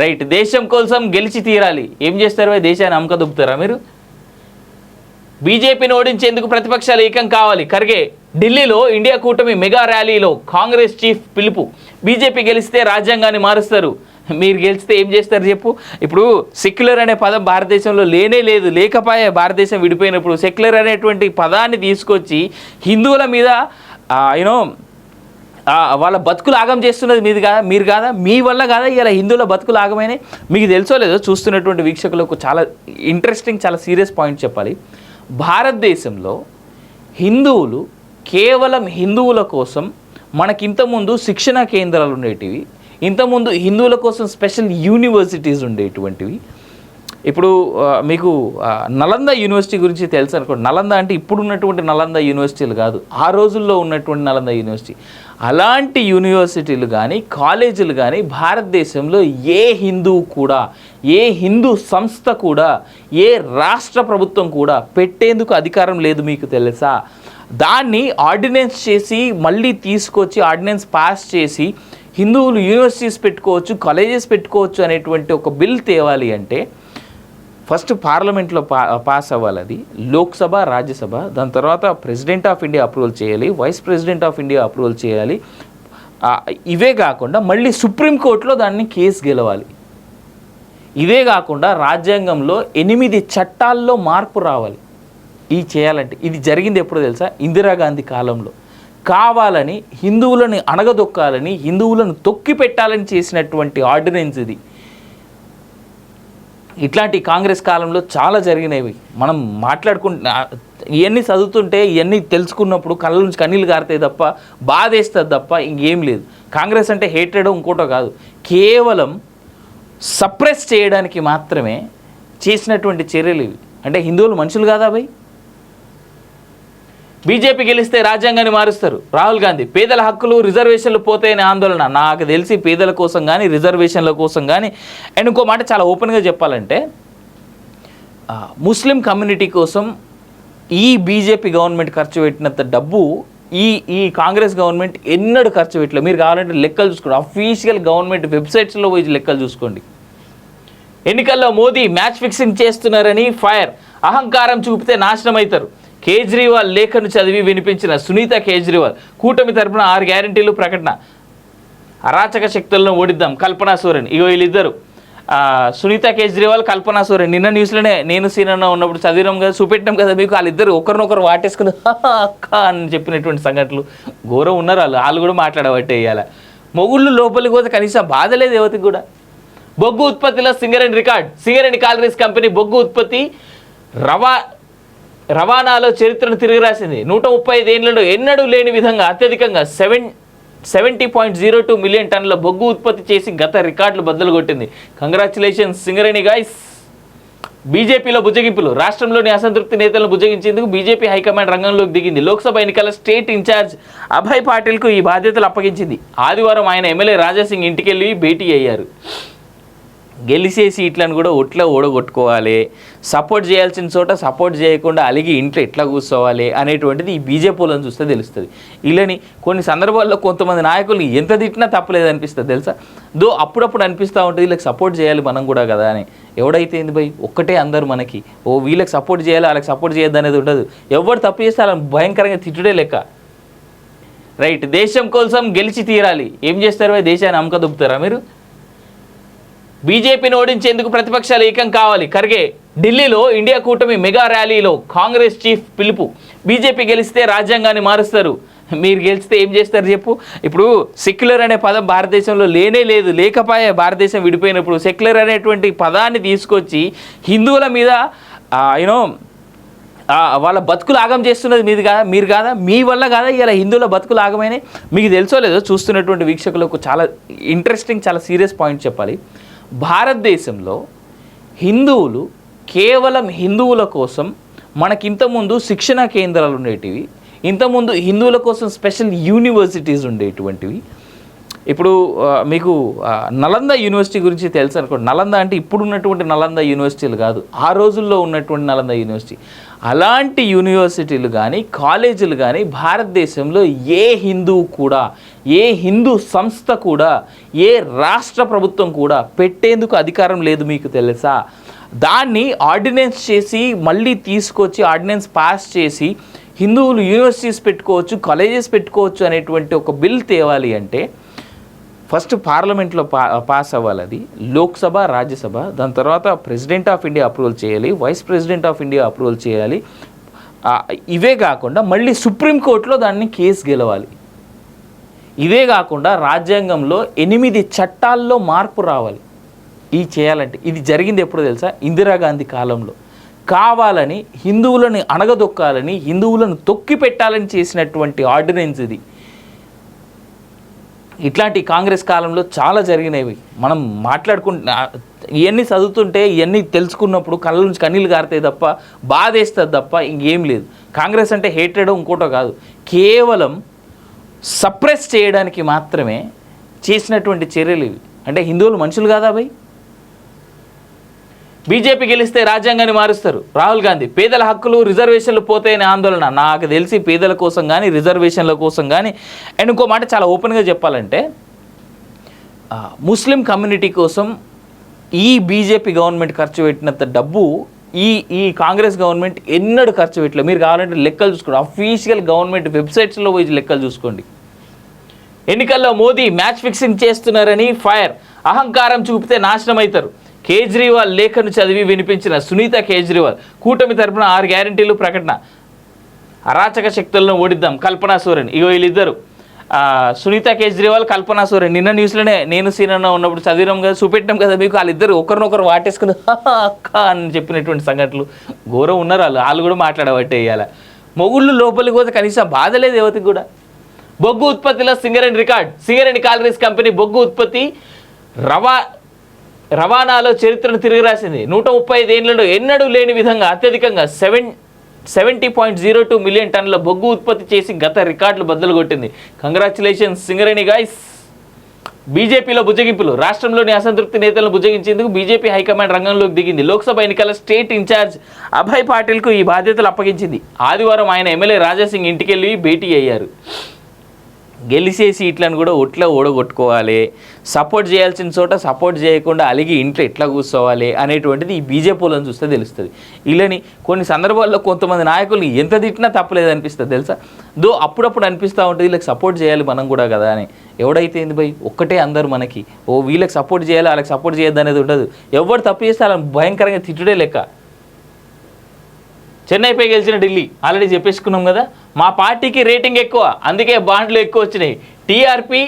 Right దేశం కోసం గెలిచి తీరాలి. ఏం చేస్తారు దేశాన్ని అమ్మకదుపుతారా మీరు? బీజేపీని ఓడించేందుకు ప్రతిపక్షాలు ఏకం కావాలి. ఖర్గే ఢిల్లీలో ఇండియా కూటమి మెగా ర్యాలీలో కాంగ్రెస్ చీఫ్ పిలుపు. బీజేపీ గెలిస్తే రాజ్యాంగాన్ని మారుస్తారు. మీరు గెలిస్తే ఏం చేస్తారు చెప్పు? ఇప్పుడు సెక్యులర్ అనే పదం భారతదేశంలో లేనే లేదు. లేకపోయే భారతదేశం విడిపోయినప్పుడు సెక్యులర్ అనేటువంటి పదాన్ని తీసుకొచ్చి హిందువుల మీద యూనో వాళ్ళ బతుకులు ఆగం చేస్తున్నది మీది కాదా మీరు కాదా? మీ వల్ల కాదా? ఇలా హిందువుల బతుకులు ఆగమైనవి మీకు తెలుసో లేదో చూస్తున్నటువంటి వీక్షకులకు చాలా ఇంట్రెస్టింగ్ చాలా సీరియస్ పాయింట్ చెప్పాలి. భారతదేశంలో హిందువులు కేవలం హిందువుల కోసం మనకి ఇంతకుముందు శిక్షణ కేంద్రాలు ఉండేటివి ఇంతకుముందు హిందువుల కోసం స్పెషల్ యూనివర్సిటీస్ ఉండేటువంటివి ఇప్పుడు మీకు నలంద యూనివర్సిటీ గురించి తెలుసు అనుకోండి నలంద అంటే ఇప్పుడు ఉన్నటువంటి నలంద యూనివర్సిటీలు కాదు. ఆ రోజుల్లో ఉన్నటువంటి నలంద యూనివర్సిటీ. అలాంటి యూనివర్సిటీలు కానీ కాలేజీలు కానీ భారతదేశంలో ఏ హిందువు కూడా ఏ హిందూ సంస్థ కూడా ఏ రాష్ట్ర ప్రభుత్వం కూడా పెట్టేందుకు అధికారం లేదు మీకు తెలుసా? దాన్ని ఆర్డినెన్స్ చేసి మళ్ళీ తీసుకొచ్చి ఆర్డినెన్స్ పాస్ చేసి హిందువులు యూనివర్సిటీస్ పెట్టుకోవచ్చు కాలేజెస్ పెట్టుకోవచ్చు అనేటువంటి ఒక బిల్ తేవాలి అంటే ఫస్ట్ పార్లమెంట్లో పా పాస్ అవ్వాలి అది లోక్సభ రాజ్యసభ. దాని తర్వాత ప్రెసిడెంట్ ఆఫ్ ఇండియా అప్రూవల్ చేయాలి vice president of India approval చేయాలి. ఇవే కాకుండా మళ్ళీ సుప్రీంకోర్టులో దాన్ని కేసు గెలవాలి. ఇవే కాకుండా రాజ్యాంగంలో ఎనిమిది చట్టాల్లో మార్పు రావాలి. ఇది చేయాలంటే ఇది జరిగింది ఎప్పుడు తెలుసా? ఇందిరాగాంధీ కాలంలో. కావాలని హిందువులను అణగదొక్కాలని హిందువులను తొక్కి పెట్టాలని చేసినటువంటి ఆర్డినెన్స్ ఇది. ఇట్లాంటి కాంగ్రెస్ కాలంలో చాలా జరిగినవి. మనం మాట్లాడుకుంటు ఇవన్నీ చదువుతుంటే ఇవన్నీ తెలుసుకున్నప్పుడు కళ్ళ నుంచి కన్నీళ్ళు కారుతాయి తప్ప బాధేస్తుంది తప్ప ఇంకేం లేదు. కాంగ్రెస్ అంటే హేటెడ్ ఇంకోటో కాదు. కేవలం సప్రెస్ చేయడానికి మాత్రమే చేసినటువంటి చర్యలు ఇవి. అంటే హిందువులు మనుషులు కాదా భయ్? బీజేపీ గెలిస్తే రాజ్యాంగాన్ని మారుస్తారు. రాహుల్ గాంధీ పేదల హక్కులు రిజర్వేషన్లు పోతాయనే ఆందోళన. నాకు తెలిసి పేదల కోసం కానీ రిజర్వేషన్ల కోసం కానీ అండ్ ఇంకో మాట చాలా ఓపెన్గా చెప్పాలంటే ముస్లిం కమ్యూనిటీ కోసం ఈ బీజేపీ గవర్నమెంట్ ఖర్చు పెట్టినంత డబ్బు ఈ ఈ కాంగ్రెస్ గవర్నమెంట్ ఎన్నడూ ఖర్చు పెట్టలేదు. మీరు కావాలంటే లెక్కలు చూసుకోండి. అఫీషియల్ గవర్నమెంట్ వెబ్సైట్స్లో పోయి లెక్కలు చూసుకోండి. ఎన్నికల్లో మోదీ మ్యాచ్ ఫిక్సింగ్ చేస్తున్నారని ఫైర్. అహంకారం చూపితే నాశనం అవుతారు కేజ్రీవాల్ లేఖను చదివి వినిపించిన సునీత కేజ్రీవాల్ కూటమి తరపున ఆరు గ్యారంటీలు ప్రకటన. అరాచక శక్తులను ఓడిద్దాం. కల్పనా సూర్యన్ ఇగో వీళ్ళిద్దరు. సునీత కేజ్రీవాల్ కల్పనా సూర్యన్ నిన్న న్యూస్లోనే నేను సీనన్న ఉన్నప్పుడు చదివినాం కదా చూపెట్టాం కదా మీకు వాళ్ళిద్దరు ఒకరినొకరు వాటేసుకుని అక్క అని చెప్పినటువంటి సంఘటనలు. ఘోరం ఉన్నారు వాళ్ళు. వాళ్ళు కూడా మాట్లాడబట్టే ఇవాళ మొగుళ్ళు లోపలికి పోతే కనీసం బాధ లేదు యువతికి కూడా. బొగ్గు ఉత్పత్తిలో Singareni record. Singareni collieries company బొగ్గు ఉత్పత్తి రవా రవాణాలో చరిత్రను తిరిగి రాసింది. నూట ముప్పై ఐదు ఎన్నడూ లేని విధంగా అత్యధికంగా seven seventy point zero two million టన్నుల బొగ్గు ఉత్పత్తి చేసి గత రికార్డులు బద్దలు కొట్టింది కంగ్రాచులేషన్స్ సింగరేణి గాయస్ బీజేపీలో బుజ్జగింపులు రాష్ట్రంలోని అసంతృప్తి నేతలను బుజ్జగించేందుకు బీజేపీ హైకమాండ్ రంగంలోకి దిగింది. లోక్సభ ఎన్నికల స్టేట్ ఇన్ఛార్జ్ అభయ్ పాటిల్కు ఈ బాధ్యతలు అప్పగించింది. ఆదివారం ఆయన ఎమ్మెల్యే రాజాసింగ్ ఇంటికెళ్ళి భేటీ అయ్యారు. గెలిచే సీట్లను కూడా ఒట్లా ఓడగొట్టుకోవాలి. సపోర్ట్ చేయాల్సిన చోట సపోర్ట్ చేయకుండా అలిగి ఇంట్లో ఎట్లా కూర్చోవాలి అనేటువంటిది ఈ బీజేపీలను చూస్తే తెలుస్తుంది. వీళ్ళని కొన్ని సందర్భాల్లో కొంతమంది నాయకులు ఎంత తిట్టినా తప్పలేదు అనిపిస్తుంది తెలుసా? దో అప్పుడప్పుడు అనిపిస్తూ ఉంటుంది వీళ్ళకి సపోర్ట్ చేయాలి మనం కూడా కదా అని. ఎవడైతే ఏంది భయ్? ఒక్కటే అందరు మనకి. ఓ వీళ్ళకి సపోర్ట్ చేయాలి వాళ్ళకి సపోర్ట్ చేయొద్దు అనేది ఉండదు. ఎవరు తప్పు చేస్తే వాళ్ళని భయంకరంగా తిట్టుడే లెక్క. రైట్ దేశం కోసం గెలిచి తీరాలి. ఏం చేస్తారు భయ్? దేశాన్ని అమ్మక దుబ్బుతారా మీరు? బీజేపీని ఓడించేందుకు ప్రతిపక్షాలు ఏకం కావాలి. ఖర్గే ఢిల్లీలో ఇండియా కూటమి మెగా ర్యాలీలో కాంగ్రెస్ చీఫ్ పిలుపు. బీజేపీ గెలిస్తే రాజ్యాంగాన్ని మారుస్తారు. మీరు గెలిస్తే ఏం చేస్తారు చెప్పు? ఇప్పుడు సెక్యులర్ అనే పదం భారతదేశంలో లేనే లేదు. లేకపోయే భారతదేశం విడిపోయినప్పుడు సెక్యులర్ అనేటువంటి పదాన్ని తీసుకొచ్చి హిందువుల మీద యూనో వాళ్ళ బతుకులు ఆగం చేస్తున్నది మీది కాదా? మీరు కాదా? మీ వల్ల కాదా? ఇలా హిందువుల బతుకులు ఆగమైనాయి? మీకు తెలుసో లేదో చూస్తున్నటువంటి వీక్షకులకు చాలా ఇంట్రెస్టింగ్ చాలా సీరియస్ పాయింట్ చెప్పాలి. భారతదేశంలో హిందువులు కేవలం హిందువుల కోసం మనకి ఇంతకుముందు శిక్షణ కేంద్రాలు ఉండేటివి ఇంతకుముందు హిందువుల కోసం స్పెషల్ యూనివర్సిటీస్ ఉండేటువంటివి ఇప్పుడు మీకు నలంద యూనివర్సిటీ గురించి తెలుసు అనుకోండి నలంద అంటే ఇప్పుడు ఉన్నటువంటి నలంద యూనివర్సిటీలు కాదు. ఆ రోజుల్లో ఉన్నటువంటి నలంద యూనివర్సిటీ. అలాంటి యూనివర్సిటీలు కానీ కాలేజీలు కానీ భారతదేశంలో ఏ హిందువు కూడా ఏ హిందూ సంస్థ కూడా ఏ రాష్ట్ర ప్రభుత్వం కూడా పెట్టేందుకు అధికారం లేదు మీకు తెలుసా? దాన్ని ఆర్డినెన్స్ చేసి మళ్ళీ తీసుకొచ్చి ఆర్డినెన్స్ పాస్ చేసి హిందువులు యూనివర్సిటీస్ పెట్టుకోవచ్చు కాలేజెస్ పెట్టుకోవచ్చు అనేటువంటి ఒక బిల్ తేవాలి అంటే ఫస్ట్ పార్లమెంట్లో పా పాస్ అవ్వాలి అది లోక్సభ రాజ్యసభ. దాని తర్వాత ప్రెసిడెంట్ ఆఫ్ ఇండియా అప్రూవల్ చేయాలి vice president of India approval చేయాలి. ఇవే కాకుండా మళ్ళీ సుప్రీంకోర్టులో దాన్ని కేసు గెలవాలి. ఇవే కాకుండా రాజ్యాంగంలో ఎనిమిది చట్టాల్లో మార్పు రావాలి. ఇది చేయాలంటే ఇది జరిగింది ఎప్పుడు తెలుసా? ఇందిరాగాంధీ కాలంలో. కావాలని హిందువులను అణగదొక్కాలని హిందువులను తొక్కి పెట్టాలని చేసినటువంటి ఆర్డినెన్స్ ఇది. ఇట్లాంటి కాంగ్రెస్ కాలంలో చాలా జరిగినవి. మనం మాట్లాడుకుంటున్నా ఇవన్నీ చదువుతుంటే ఇవన్నీ తెలుసుకున్నప్పుడు కళ్ళ నుంచి కన్నీళ్ళు కారుతాయి తప్ప బాధేస్తుంది తప్ప ఇంకేం లేదు. కాంగ్రెస్ అంటే హేటెడ్ ఇంకోటో కాదు. కేవలం సప్రెస్ చేయడానికి మాత్రమే చేసినటువంటి చర్యలు ఇవి. అంటే హిందువులు మనుషులు కాదా భయ్? బీజేపీ గెలిస్తే రాజ్యాంగాన్ని మారుస్తారు. రాహుల్ గాంధీ పేదల హక్కులు రిజర్వేషన్లు పోతాయనే ఆందోళన. నాకు తెలిసి పేదల కోసం కానీ రిజర్వేషన్ల కోసం కానీ అండ్ ఇంకో మాట చాలా ఓపెన్గా చెప్పాలంటే ముస్లిం కమ్యూనిటీ కోసం ఈ బీజేపీ గవర్నమెంట్ ఖర్చు పెట్టినంత డబ్బు ఈ ఈ కాంగ్రెస్ గవర్నమెంట్ ఎన్నడూ ఖర్చు పెట్టలేదు. మీరు కావాలంటే లెక్కలు చూసుకోండి. అఫీషియల్ గవర్నమెంట్ వెబ్సైట్స్లో పోయి లెక్కలు చూసుకోండి. ఎన్నికల్లో మోదీ మ్యాచ్ ఫిక్సింగ్ చేస్తున్నారని ఫైర్. అహంకారం చూపితే నాశనం అవుతారు కేజ్రీవాల్ లేఖను చదివి వినిపించిన సునీత కేజ్రీవాల్ కూటమి తరపున ఆరు గ్యారంటీలు ప్రకటన. అరాచక శక్తులను ఓడిద్దాం కల్పనా సోరెన్. ఇగో వీళ్ళిద్దరు. సునీత కేజ్రీవాల్ కల్పనా సోరెన్. నిన్న న్యూస్లోనే నేను సీనన్న ఉన్నప్పుడు చదివినాం కదా చూపెట్టాం కదా మీకు వాళ్ళిద్దరు ఒకరినొకరు వాటేసుకుని అక్క అని చెప్పినటువంటి సంఘటనలు. ఘోరం ఉన్నారు వాళ్ళు. వాళ్ళు కూడా మాట్లాడబట్టే ఇవాళ మొగుళ్ళు లోపలికి పోతే కనీసం బాధ లేదు యువతికి కూడా. బొగ్గు ఉత్పత్తిలో Singareni record. Singareni collieries company బొగ్గు ఉత్పత్తి రవా రవాణాలో చరిత్రను తిరిగి రాసింది. నూట ముప్పై ఐదు ఎన్నడూ లేని విధంగా అత్యధికంగా seven seventy point zero two million టన్నుల బొగ్గు ఉత్పత్తి చేసి గత రికార్డులు బద్దలు కొట్టింది కంగ్రాచులేషన్స్ సింగరేణి గాయస్ బీజేపీలో బుజ్జగింపులు రాష్ట్రంలోని అసంతృప్తి నేతలను బుజ్జగించేందుకు బీజేపీ హైకమాండ్ రంగంలోకి దిగింది. లోక్సభ ఎన్నికల స్టేట్ ఇన్ఛార్జ్ అభయ్ పాటిల్కు ఈ బాధ్యతలు అప్పగించింది. ఆదివారం ఆయన ఎమ్మెల్యే రాజాసింగ్ ఇంటికెళ్ళి భేటీ అయ్యారు. గెలిచే సీట్లను కూడా ఒట్లా ఓడగొట్టుకోవాలి. సపోర్ట్ చేయాల్సిన చోట సపోర్ట్ చేయకుండా అలిగి ఇంట్లో ఎట్లా కూర్చోవాలి అనేటువంటిది ఈ బీజేపీలను చూస్తే తెలుస్తుంది. వీళ్ళని కొన్ని సందర్భాల్లో కొంతమంది నాయకులు ఎంత తిట్టినా తప్పలేదు అనిపిస్తుంది తెలుసా? దో అప్పుడప్పుడు అనిపిస్తూ ఉంటుంది వీళ్ళకి సపోర్ట్ చేయాలి మనం కూడా కదా అని. ఎవడైతే ఏంది భయ్? ఒక్కటే అందరు మనకి. ఓ వీళ్ళకి సపోర్ట్ చేయాలి? వాళ్ళకి సపోర్ట్ చేయొద్దు అనేది ఉండదు. ఎవరు తప్పు చేస్తే వాళ్ళని భయంకరంగా తిట్టుడే లెక్క. చెన్నైపై గెలిచిన ఢిల్లీ. ఆల్రెడీ చెప్పేసుకున్నాం కదా. మా పార్టీకి రేటింగ్ ఎక్కువ. అందుకే బాండ్లు ఎక్కువ వచ్చినాయి. టీఆర్పీ